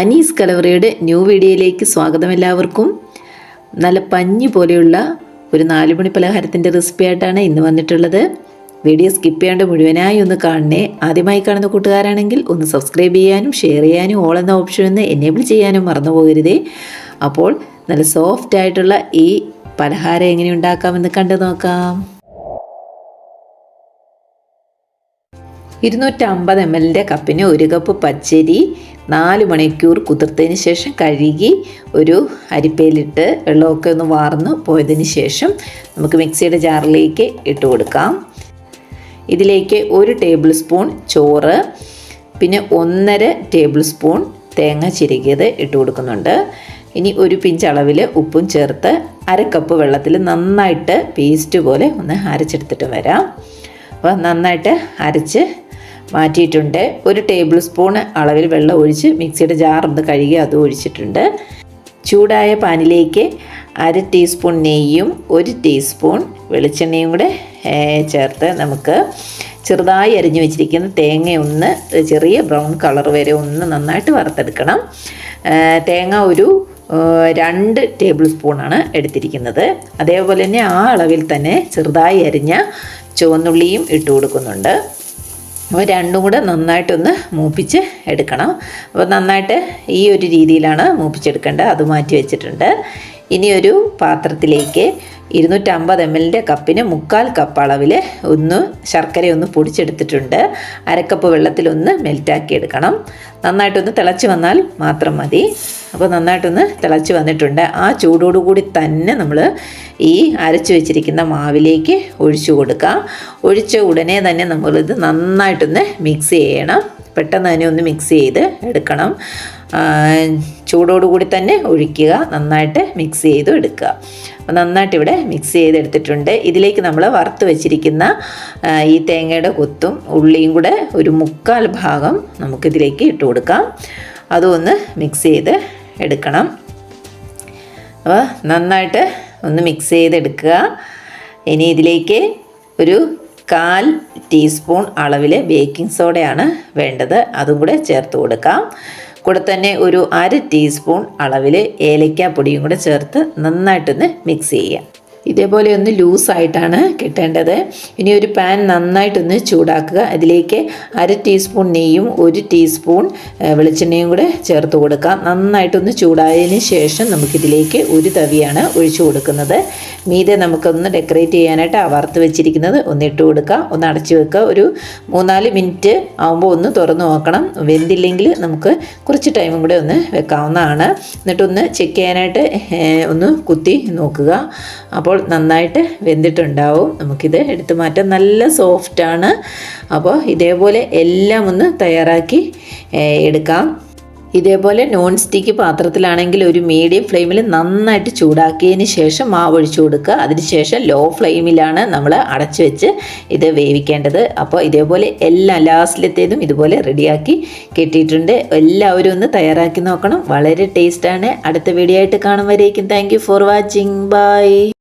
Anees കലവറയുടെ new വീഡിയോയിലേക്ക് സ്വാഗതം എല്ലാവർക്കും. നല്ല പഞ്ഞി പോലെയുള്ള ഒരു നാലുമണി പലഹാരത്തിന്റെ റെസിപ്പി ആയിട്ടാണ് ഇന്ന് വന്നിട്ടുള്ളത്. വീഡിയോ സ്കിപ്പ് ചെയ്യാണ്ട് മുഴുവനായി ഒന്ന് കാണണേ. ആദ്യമായി കാണുന്ന കൂട്ടുകാരാണെങ്കിൽ ഒന്ന് സബ്സ്ക്രൈബ് ചെയ്യാനും ഷെയർ ചെയ്യാനും ഓൾ എന്ന ഓപ്ഷൻ ഒന്ന് എനേബിൾ ചെയ്യാനും മറന്നു പോകരുതേ. അപ്പോൾ നല്ല സോഫ്റ്റ് ആയിട്ടുള്ള ഈ പലഹാരം എങ്ങനെ ഉണ്ടാക്കാമെന്ന് കണ്ടു നോക്കാം. ഇരുന്നൂറ്റമ്പത് എം എല്ലിന്റെ കപ്പിന് ഒരു കപ്പ് പച്ചരി നാല് മണിക്കൂർ കുതിർത്തതിന് ശേഷം കഴുകി ഒരു അരിപ്പയിലിട്ട് വെള്ളമൊക്കെ ഒന്ന് വാർന്ന് പോയതിന് ശേഷം നമുക്ക് മിക്സിയുടെ ജാറിലേക്ക് ഇട്ട് കൊടുക്കാം. ഇതിലേക്ക് ഒരു ടേബിൾ സ്പൂൺ ചോറ് പിന്നെ ഒന്നര ടേബിൾ സ്പൂൺ തേങ്ങ ചിരകിയത് ഇട്ട് കൊടുക്കുന്നുണ്ട്. ഇനി ഒരു പിഞ്ച് അളവിൽ ഉപ്പും ചേർത്ത് അര കപ്പ് വെള്ളത്തിൽ നന്നായിട്ട് പേസ്റ്റ് പോലെ ഒന്ന് അരച്ചെടുത്തിട്ട് വരാം. അപ്പോൾ നന്നായിട്ട് അരച്ച് മാറ്റിയിട്ടുണ്ട്. ഒരു ടേബിൾ സ്പൂൺ അളവിൽ വെള്ളം ഒഴിച്ച് മിക്സിയുടെ ജാർ ഒന്ന് കഴുകി അത് ഒഴിച്ചിട്ടുണ്ട്. ചൂടായ പാനിലേക്ക് അര ടീസ്പൂൺ നെയ്യും ഒരു ടീസ്പൂൺ വെളിച്ചെണ്ണയും കൂടെ ചേർത്ത് നമുക്ക് ചെറുതായി അരിഞ്ഞു വെച്ചിരിക്കുന്ന തേങ്ങ ഒന്ന് ചെറിയ ബ്രൗൺ കളർ വരെ ഒന്ന് നന്നായിട്ട് വറുത്തെടുക്കണം. തേങ്ങ ഒരു രണ്ട് ടേബിൾ സ്പൂണാണ് എടുത്തിരിക്കുന്നത്. അതേപോലെ തന്നെ ആ അളവിൽ തന്നെ ചെറുതായി അരിഞ്ഞ ചുവന്നുള്ളിയും ഇട്ട് കൊടുക്കുന്നുണ്ട്. അപ്പോൾ രണ്ടും കൂടെ നന്നായിട്ടൊന്ന് മൂപ്പിച്ച് എടുക്കണം. അപ്പോൾ നന്നായിട്ട് ഈ ഒരു രീതിയിലാണ് മൂപ്പിച്ചെടുക്കേണ്ടത്. അത് മാറ്റി വെച്ചിട്ടുണ്ട്. ഇനി ഒരു പാത്രത്തിലേക്ക് ഇരുന്നൂറ്റമ്പത് എം എല്ലിന്റെ കപ്പിന് മുക്കാൽ കപ്പ് അളവിൽ ഒന്ന് ശർക്കര ഒന്ന് പൊടിച്ചെടുത്തിട്ടുണ്ട്. അരക്കപ്പ് വെള്ളത്തിലൊന്ന് മെൽറ്റാക്കി എടുക്കണം. നന്നായിട്ടൊന്ന് തിളച്ച് വന്നാൽ മാത്രം മതി. അപ്പോൾ നന്നായിട്ടൊന്ന് തിളച്ച് വന്നിട്ടുണ്ട്. ആ ചൂടോടുകൂടി തന്നെ നമ്മൾ ഈ അരച്ച് വെച്ചിരിക്കുന്ന മാവിലേക്ക് ഒഴിച്ചു കൊടുക്കാം. ഒഴിച്ച ഉടനെ തന്നെ നമ്മളിത് നന്നായിട്ടൊന്ന് മിക്സ് ചെയ്യണം. പെട്ടെന്ന് തന്നെ ഒന്ന് മിക്സ് ചെയ്ത് എടുക്കണം. ചൂടോടുകൂടി തന്നെ ഒഴിക്കുക. നന്നായിട്ട് മിക്സ് ചെയ്ത് എടുക്കുക. അപ്പോൾ നന്നായിട്ട് ഇവിടെ മിക്സ് ചെയ്തെടുത്തിട്ടുണ്ട് ഇതിലേക്ക് നമ്മൾ വറുത്ത് വെച്ചിരിക്കുന്ന ഈ തേങ്ങയുടെ കൊത്തും ഉള്ളിയും കൂടെ ഒരു മുക്കാൽ ഭാഗം നമുക്കിതിലേക്ക് ഇട്ട് കൊടുക്കാം. അതൊന്ന് മിക്സ് ചെയ്ത് എടുക്കണം. അപ്പോൾ നന്നായിട്ട് ഒന്ന് മിക്സ് ചെയ്തെടുക്കുക. ഇനി ഇതിലേക്ക് ഒരു കാൽ ടീസ്പൂൺ അളവിൽ ബേക്കിംഗ് സോഡയാണ് വേണ്ടത്. അതും കൂടെ ചേർത്ത് കൊടുക്കാം. കൂടെ തന്നെ ഒരു അര ടീസ്പൂൺ അളവിൽ ഏലക്കാപ്പൊടിയും കൂടെ ചേർത്ത് നന്നായിട്ടൊന്ന് മിക്സ് ചെയ്യാം. ഇതേപോലെ ഒന്ന് ലൂസായിട്ടാണ് കിട്ടേണ്ടത്. ഇനി ഒരു പാൻ നന്നായിട്ടൊന്ന് ചൂടാക്കുക. അതിലേക്ക് അര ടീസ്പൂൺ നെയ്യും ഒരു ടീസ്പൂൺ വെളിച്ചെണ്ണയും കൂടെ ചേർത്ത് കൊടുക്കാം. നന്നായിട്ടൊന്ന് ചൂടായതിന് ശേഷം നമുക്കിതിലേക്ക് ഒരു തവിയാണ് ഒഴിച്ചു കൊടുക്കുന്നത്. മീതെ നമുക്കൊന്ന് ഡെക്കറേറ്റ് ചെയ്യാനായിട്ട് വറുത്ത് വെച്ചിരിക്കുന്നത് ഒന്ന് ഇട്ട് കൊടുക്കുക ഒന്ന് അടച്ചു വെക്കുക. ഒരു മൂന്നാൽ മിനിറ്റ് ആകുമ്പോൾ ഒന്ന് തുറന്നു നോക്കണം. വെന്തില്ലെങ്കിൽ നമുക്ക് കുറച്ച് ടൈമും കൂടെ ഒന്ന് വെക്കാവുന്നതാണ്. എന്നിട്ടൊന്ന് ചെക്ക് ചെയ്യാനായിട്ട് ഒന്ന് കുത്തി നോക്കുക. അപ്പോൾ അപ്പോൾ നന്നായിട്ട് വെന്തിട്ടുണ്ടാവും. നമുക്കിത് എടുത്തു മാറ്റാം. നല്ല സോഫ്റ്റാണ് അപ്പോൾ ഇതേപോലെ എല്ലാം ഒന്ന് തയ്യാറാക്കി എടുക്കാം. ഇതേപോലെ നോൺ സ്റ്റിക്ക് പാത്രത്തിലാണെങ്കിൽ ഒരു മീഡിയം ഫ്ലെയിമിൽ നന്നായിട്ട് ചൂടാക്കിയതിന് ശേഷം മാവ് ഒഴിച്ചു കൊടുക്കുക. അതിനുശേഷം ലോ ഫ്ലെയിമിലാണ് നമ്മൾ അടച്ചു വെച്ച് ഇത് വേവിക്കേണ്ടത്. അപ്പോൾ ഇതേപോലെ എല്ലാ ലാസ്റ്റിലത്തേതും ഇതുപോലെ റെഡിയാക്കി കെട്ടിയിട്ടുണ്ട്. എല്ലാവരും ഒന്ന് തയ്യാറാക്കി നോക്കണം. വളരെ ടേസ്റ്റാണ് അടുത്ത വീഡിയോ ആയിട്ട് കാണും വരേക്കും. Thank for watching by